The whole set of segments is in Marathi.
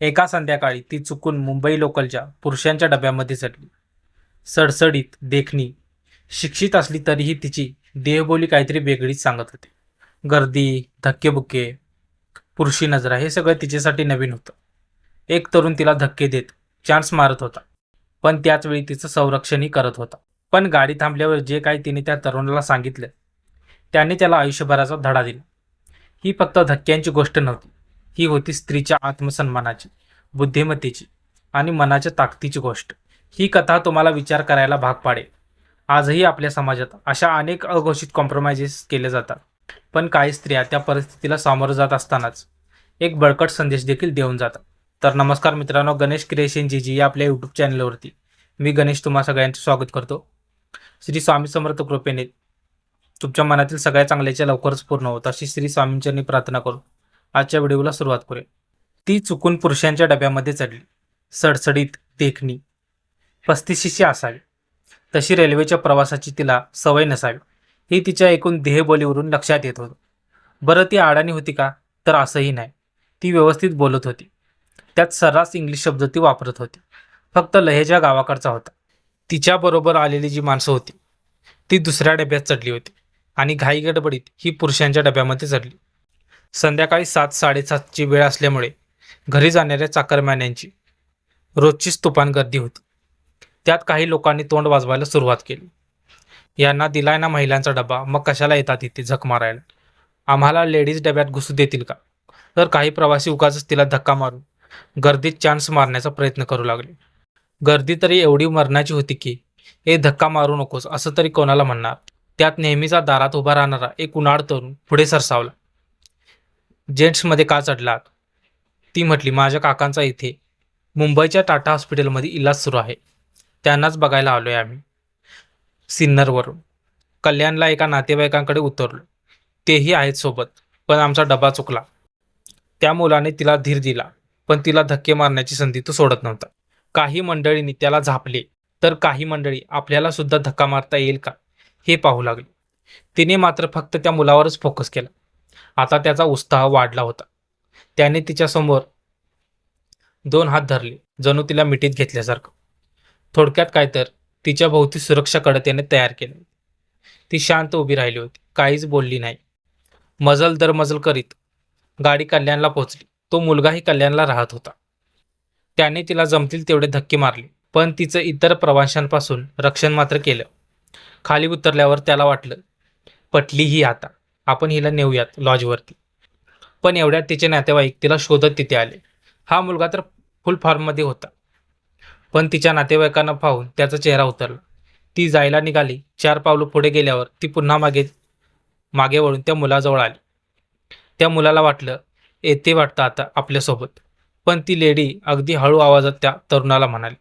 एका संध्याकाळी ती चुकून मुंबई लोकलच्या पुरुषांच्या डब्यामध्ये चढली सडसडीत देखणी. शिक्षित असली तरीही तिची देहबोली काहीतरी वेगळीच सांगत होती. गर्दी धक्केबुक्के पुरुषी नजरा हे सगळं तिच्यासाठी नवीन होतं. एक तरुण तिला धक्के देत चान्स मारत होता. पण त्याचवेळी तिचं संरक्षणही करत होता. पण गाडी थांबल्यावर जे काही तिने त्या तरुणाला सांगितलं त्याने त्याला आयुष्यभराचा धडा दिला. ही फक्त धक्क्यांची गोष्ट नव्हती. ही होती स्त्रीच्या आत्मसन्मानाची बुद्धिमत्तेची आणि मनाच्या ताकदीची गोष्ट. ही कथा तुम्हाला विचार करायला भाग पाडेल. आजही आपल्या समाजात अशा अनेक अघोषित कॉम्प्रोमाइजेस केले जातात. पण काही स्त्रिया त्या परिस्थितीला सामोरं जात असतानाच एक बळकट संदेश देखील देऊन जातात. तर नमस्कार मित्रांनो गणेश क्रिएशन जी जी या आपल्या यूट्यूब चॅनलवरती मी गणेश तुम्हा सगळ्यांचं स्वागत करतो. श्री स्वामी समर्थ कृपेने तुमच्या मनातील सगळ्या चांगल्याच्या लवकरच पूर्ण होत अशी श्री स्वामींच्यांनी प्रार्थना करू. आजच्या व्हिडिओला सुरुवात करूया. ती चुकून पुरुषांच्या डब्यामध्ये चढली. सडसडीत देखणी. पस्तीशीची असावी. तशी रेल्वेच्या प्रवासाची तिला सवय नसावी. ही तिच्या एकूण देहबोलीवरून लक्षात येत होतं. बरं ती आडाणी होती का? तर असंही नाही. ती व्यवस्थित बोलत होती. त्यात सर्रास इंग्लिश शब्द ती वापरत होती. फक्त लहेजा गावाकडचा होता. तिच्याबरोबर आलेली जी माणसं होती ती दुसऱ्या डब्यात चढली होती आणि घाई गडबडीत ही पुरुषांच्या डब्यामध्ये चढली. संध्याकाळी सात साडेसातची वेळ असल्यामुळे घरी जाणाऱ्या चाकरमान्यांची रोजचीच तुफान गर्दी होती. त्यात काही लोकांनी तोंड वाजवायला सुरुवात केली. यांना दिलाय ना महिलांचा डबा मग कशाला येतात इथे झक मारायला? आम्हाला लेडीज डब्यात घुसू देतील का? तर काही प्रवासी उगाच तिला धक्का मारून गर्दीत चान्स मारण्याचा प्रयत्न करू लागले. गर्दी तरी एवढी मरणाची होती की हे धक्का मारू नकोस असं तरी कोणाला म्हणणार? त्यात नेहमीचा दारात उभा राहणारा एक उन्हाळ तरुण पुढे सरसावला. जेंट्समध्ये का चढलात ती म्हटली माझ्या काकांचा इथे मुंबईच्या टाटा हॉस्पिटलमध्ये इलाज सुरू आहे. त्यांनाच बघायला आलो आहे आम्ही. सिन्नरवरून. कल्याणला एका नातेवाईकांकडे उतरलो. तेही आहेत सोबत पण आमचा डबा चुकला. त्या मुलाने तिला धीर दिला पण तिला धक्के मारण्याची संधी तो सोडत नव्हता. काही मंडळींनी त्याला झापले तर काही मंडळी आपल्याला सुद्धा धक्का मारता येईल का हे पाहू लागले. तिने मात्र फक्त त्या मुलावरच फोकस केला. आता त्याचा उत्साह वाढला होता. त्याने तिच्यासमोर दोन हात धरले. जणू तिला मिठीत घेतल्यासारखं. थोडक्यात काय तर तिच्या भोवती सुरक्षा त्याने तयार केले. ती शांत उभी राहिली होती. काहीच बोलली नाही. मजल दर मजल करीत गाडी कल्याणला पोहोचली. तो मुलगाही कल्याणला राहत होता. त्याने तिला जमतील तेवढे धक्के मारले. पण तिचं इतर प्रवाशांपासून रक्षण मात्र केलं. खाली उतरल्यावर त्याला वाटलं पटली ही आता. आपण हिला नेऊयात लॉजवरती पण एवढ्यात तिचे नातेवाईक तिला शोधत तिथे आले. हा मुलगा तर फुल फॉर्ममध्ये होता. पण तिच्या नातेवाईकांना पाहून त्याचा चेहरा उतरला. ती जायला निघाली. चार पावलं पुढे गेल्यावर ती पुन्हा मागे मागे वळून त्या मुलाजवळ आली. त्या मुलाला वाटलं येते वाटतं आता आपल्यासोबत. पण ती लेडी अगदी हळू आवाजात त्या तरुणाला म्हणाली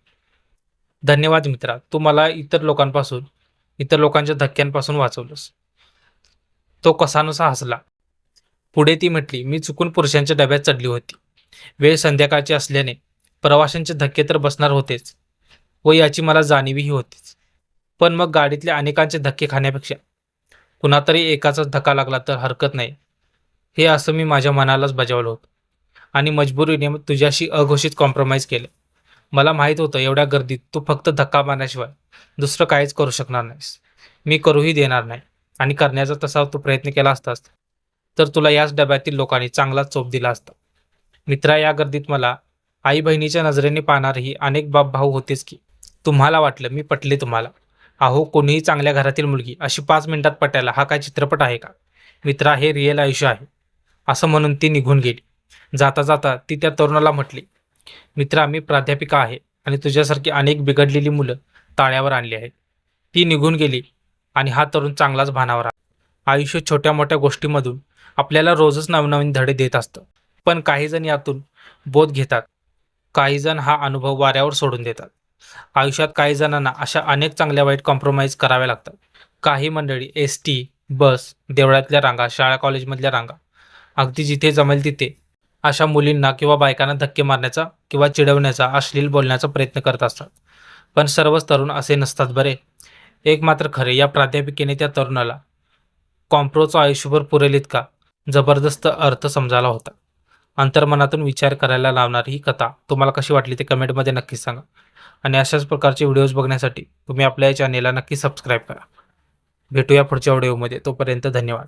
धन्यवाद मित्रा तू मला इतर लोकांपासून इतर लोकांच्या धक्क्यांपासून वाचवलंस. तो कसानुसा हसला. पुढे ती म्हटली मी चुकून पुरुषांच्या डब्यात चढली होती. वेळ संध्याकाळची असल्याने प्रवाशांचे धक्के तर बसणार होतेच व याची मला जाणीवही होतीच. पण मग गाडीतल्या अनेकांचे धक्के खाण्यापेक्षा कुणातरी एकाचाच धक्का लागला तर हरकत नाही. हे असं मी माझ्या मनालाच बजावलं होतं आणि मजबुरीने तुझ्याशी अघोषित कॉम्प्रोमाइज केलं. मला माहीत होतं एवढ्या गर्दीत तू फक्त धक्का मारण्याशिवाय दुसरं काहीच करू शकणार नाहीस. मी करूही देणार नाही. आणि करण्याचा तसा तू प्रयत्न केला असतास तर तुला याच डब्यातील लोकांनी चांगलाच चोप दिला असता. मित्रा या गर्दीत मला आई बहिणीच्या नजरेने पाहणारही अनेक बाप भाऊ होतेच की. तुम्हाला वाटलं मी पटले तुम्हाला. अहो कोणीही चांगल्या घरातील मुलगी अशी पाच मिनिटात पटायला हा काय चित्रपट आहे का? मित्रा हे रिअल आयुष्य आहे. असं म्हणून ती निघून गेली. जाता जाता ती त्या तरुणाला म्हटली मित्रा मी प्राध्यापिका आहे आणि तुझ्यासारखी अनेक बिघडलेली मुलं ताळ्यावर आणली आहेत. ती निघून गेली. आणि हा तरुण चांगलाच भानावर आहे. आयुष्य छोट्या मोठ्या गोष्टीमधून आपल्याला रोजच नवनवीन धडे देत असतं. पण काहीजण यातून बोध घेतात. काहीजण हा अनुभव वाऱ्यावर सोडून देतात. आयुष्यात काही जणांना अशा अनेक चांगल्या वाईट कॉम्प्रोमाइज कराव्या लागतात. काही मंडळी एस टी बस देवळातल्या रांगा शाळा कॉलेजमधल्या रांगा अगदी जिथे जमेल तिथे अशा मुलींना किंवा बायकांना धक्के मारण्याचा किंवा चिडवण्याचा अश्लील बोलण्याचा प्रयत्न करत असतात. पण सर्वच तरुण असे नसतात बरे. एक मात्र खरे. या प्राध्यापिकेने त्या तरुणाला कॉम्प्रोचं आयुष्यभर पुरेल इतका जबरदस्त अर्थ समजाला होता. अंतर्मनातून विचार करायला लावणारी ही कथा तुम्हाला कशी वाटली ते कमेंटमध्ये नक्की सांगा. आणि अशाच प्रकारचे व्हिडिओज बघण्यासाठी तुम्ही आपल्या या चॅनेलला नक्की सबस्क्राईब करा. भेटूया पुढच्या व्हिडिओमध्ये. तोपर्यंत धन्यवाद.